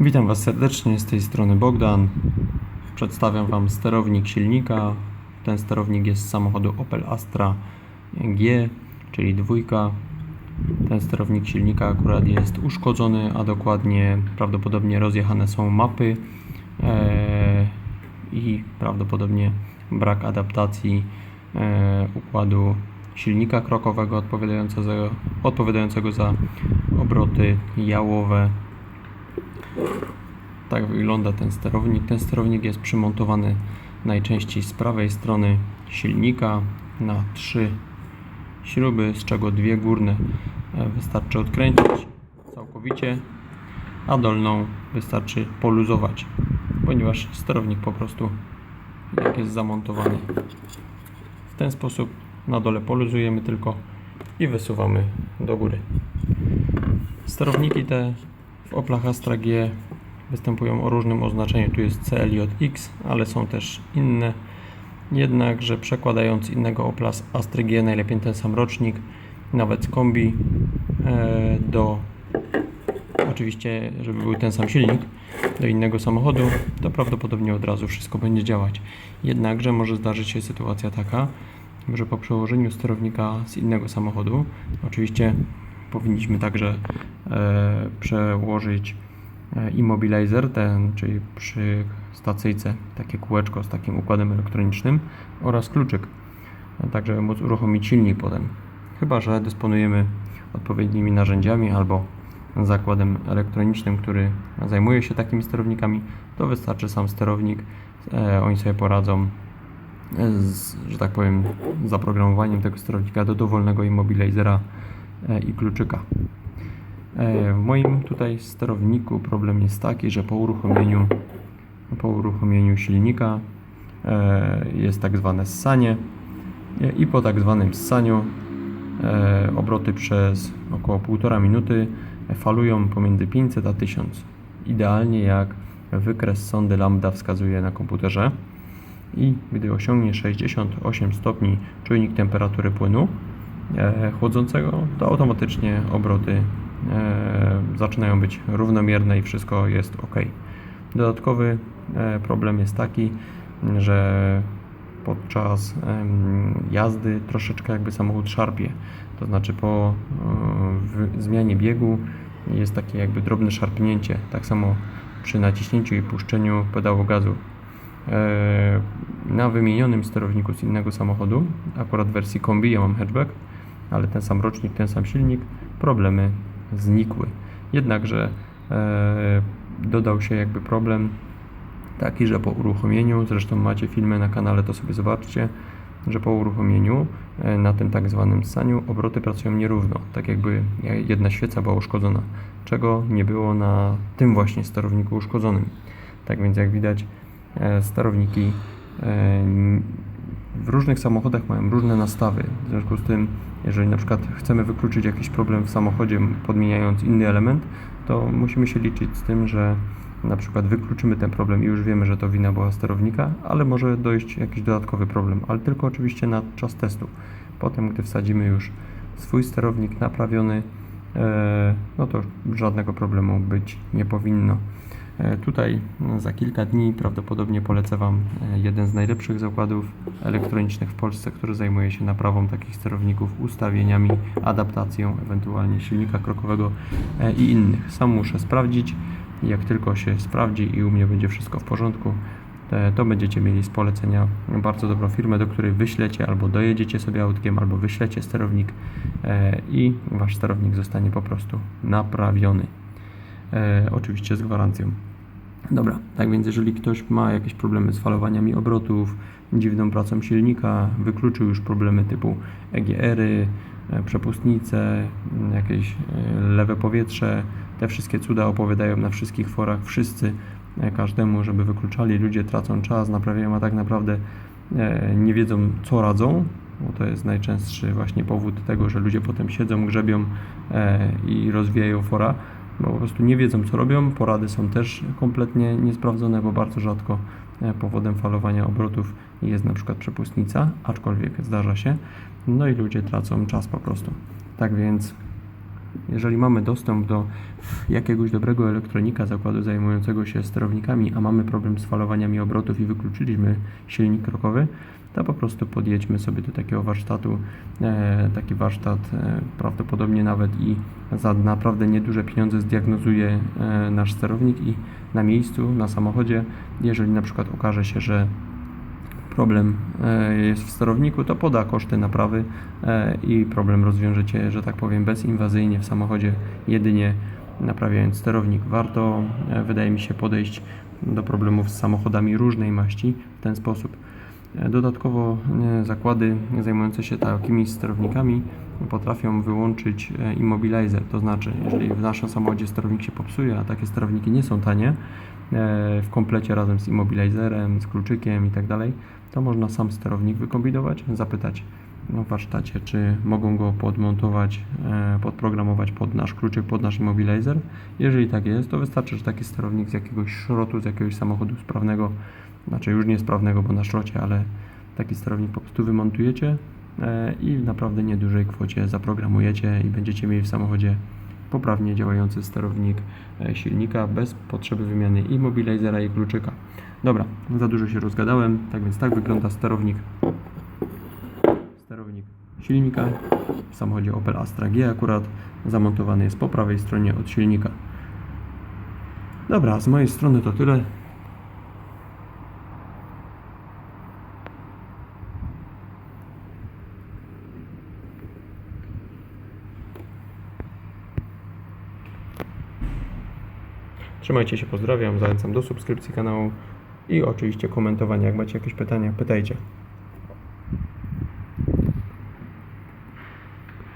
Witam Was serdecznie, z tej strony Bogdan. Przedstawiam Wam sterownik silnika. Ten sterownik jest z samochodu Opel Astra G, czyli dwójka. Ten sterownik silnika akurat jest uszkodzony, a dokładnie prawdopodobnie rozjechane są mapy e, i prawdopodobnie brak adaptacji e, układu silnika krokowego odpowiadającego, odpowiadającego za obroty jałowe tak wygląda ten sterownik. Ten sterownik jest przymontowany najczęściej z prawej strony silnika na trzy śruby, z czego dwie górne e, wystarczy odkręcić całkowicie, a dolną wystarczy poluzować, ponieważ sterownik po prostu jak jest zamontowany w ten sposób na dole poluzujemy tylko i wysuwamy do góry. Sterowniki te w Oplach Astra G występują o różnym oznaczeniu. Tu jest CLJX, ale są też inne. Jednakże przekładając innego Opla z Astra G, najlepiej ten sam rocznik, nawet kombi e, do oczywiście, żeby był ten sam silnik do innego samochodu, to prawdopodobnie od razu wszystko będzie działać. Jednakże może zdarzyć się sytuacja taka, że po przełożeniu sterownika z innego samochodu, oczywiście powinniśmy także e, przełożyć e, immobilizer, ten, czyli przy stacyjce takie kółeczko z takim układem elektronicznym oraz kluczyk, e, tak żeby móc uruchomić silnik potem. Chyba, że dysponujemy odpowiednimi narzędziami albo zakładem elektronicznym, który zajmuje się takimi sterownikami, to wystarczy sam sterownik. Oni sobie poradzą z, że tak powiem, zaprogramowaniem tego sterownika do dowolnego immobilizera i kluczyka. E, W moim tutaj sterowniku problem jest taki, że po uruchomieniu, po uruchomieniu silnika e, jest tak zwane ssanie e, i po tak zwanym ssaniu e, obroty przez około 1,5 minuty falują pomiędzy 500 a 1000. Idealnie jak wykres sondy lambda wskazuje na komputerze i gdy osiągnie 68 stopni czujnik temperatury płynu e, chłodzącego, to automatycznie obroty e, zaczynają być równomierne i wszystko jest ok. Dodatkowy e, problem jest taki, że podczas jazdy troszeczkę jakby samochód szarpie. To znaczy po e, zmianie biegu jest takie jakby drobne szarpnięcie. Tak samo przy naciśnięciu i puszczeniu pedału gazu. E, Na wymienionym sterowniku z innego samochodu, akurat w wersji kombi, ja mam hatchback, ale ten sam rocznik, ten sam silnik, problemy znikły. Jednakże e, dodał się jakby problem taki, że po uruchomieniu, zresztą macie filmy na kanale, to sobie zobaczcie, że po uruchomieniu e, na tym tak zwanym ssaniu obroty pracują nierówno, tak jakby jedna świeca była uszkodzona, czego nie było na tym właśnie sterowniku uszkodzonym. Tak więc jak widać e, sterowniki e, w różnych samochodach mają różne nastawy. W związku z tym, jeżeli na przykład chcemy wykluczyć jakiś problem w samochodzie podmieniając inny element, to musimy się liczyć z tym, że na przykład wykluczymy ten problem i już wiemy, że to wina była sterownika, ale może dojść jakiś dodatkowy problem, ale tylko oczywiście na czas testu. Potem, gdy wsadzimy już swój sterownik naprawiony, e, no to żadnego problemu być nie powinno. E, Tutaj no, za kilka dni prawdopodobnie polecę Wam e, jeden z najlepszych zakładów elektronicznych w Polsce, który zajmuje się naprawą takich sterowników, ustawieniami, adaptacją ewentualnie silnika krokowego e, i innych. Sam muszę sprawdzić. Jak tylko się sprawdzi i u mnie będzie wszystko w porządku, to będziecie mieli z polecenia bardzo dobrą firmę, do której wyślecie albo dojedziecie sobie autkiem, albo wyślecie sterownik i Wasz sterownik zostanie po prostu naprawiony. Oczywiście z gwarancją. Dobra, tak więc jeżeli ktoś ma jakieś problemy z falowaniami obrotów, dziwną pracą silnika, wykluczył już problemy typu EGR-y, e, przepustnice, m, jakieś e, lewe powietrze, te wszystkie cuda opowiadają na wszystkich forach wszyscy, e, każdemu, żeby wykluczali, ludzie tracą czas, naprawiają, a tak naprawdę nie wiedzą co radzą, bo to jest najczęstszy właśnie powód tego, że ludzie potem siedzą, grzebią i rozwijają fora, bo po prostu nie wiedzą co robią. Porady są też kompletnie niesprawdzone, bo bardzo rzadko e, powodem falowania obrotów jest na przykład przepustnica, aczkolwiek zdarza się. No i ludzie tracą czas po prostu. Tak więc Jeżeli mamy dostęp do jakiegoś dobrego elektronika zakładu zajmującego się sterownikami, a mamy problem z falowaniami obrotów i wykluczyliśmy silnik rokowy, to po prostu podjedźmy sobie do takiego warsztatu. E, taki warsztat e, prawdopodobnie nawet i za naprawdę nieduże pieniądze zdiagnozuje e, nasz sterownik i na miejscu, na samochodzie, jeżeli na przykład okaże się, że problem e, jest w sterowniku, to poda koszty naprawy e, i problem rozwiążecie, że tak powiem, bezinwazyjnie w samochodzie, jedynie naprawiając sterownik. Warto, e, wydaje mi się, podejść do problemów z samochodami różnej maści w ten sposób. Dodatkowo zakłady zajmujące się takimi sterownikami potrafią wyłączyć immobilizer, to znaczy, jeżeli w naszym samochodzie sterownik się popsuje, a takie sterowniki nie są tanie, w komplecie razem z immobilizerem, z kluczykiem i tak dalej, to można sam sterownik wykombinować, zapytać w warsztacie, czy mogą go podmontować, e, podprogramować pod nasz kluczyk, pod nasz immobilizer. Jeżeli tak jest, to wystarczy, że taki sterownik z jakiegoś szrotu, z jakiegoś samochodu sprawnego, znaczy już niesprawnego, bo na szrocie, ale taki sterownik po prostu wymontujecie e, i w naprawdę niedużej kwocie zaprogramujecie i będziecie mieli w samochodzie poprawnie działający sterownik e, silnika bez potrzeby wymiany immobilizera i kluczyka. Dobra, za dużo się rozgadałem, tak więc tak wygląda sterownik sterownik silnika w samochodzie Opel Astra G akurat zamontowany jest po prawej stronie od silnika. Dobra, z mojej strony to tyle. Trzymajcie się, pozdrawiam, zachęcam do subskrypcji kanału i oczywiście komentowania. Jak macie jakieś pytania, pytajcie.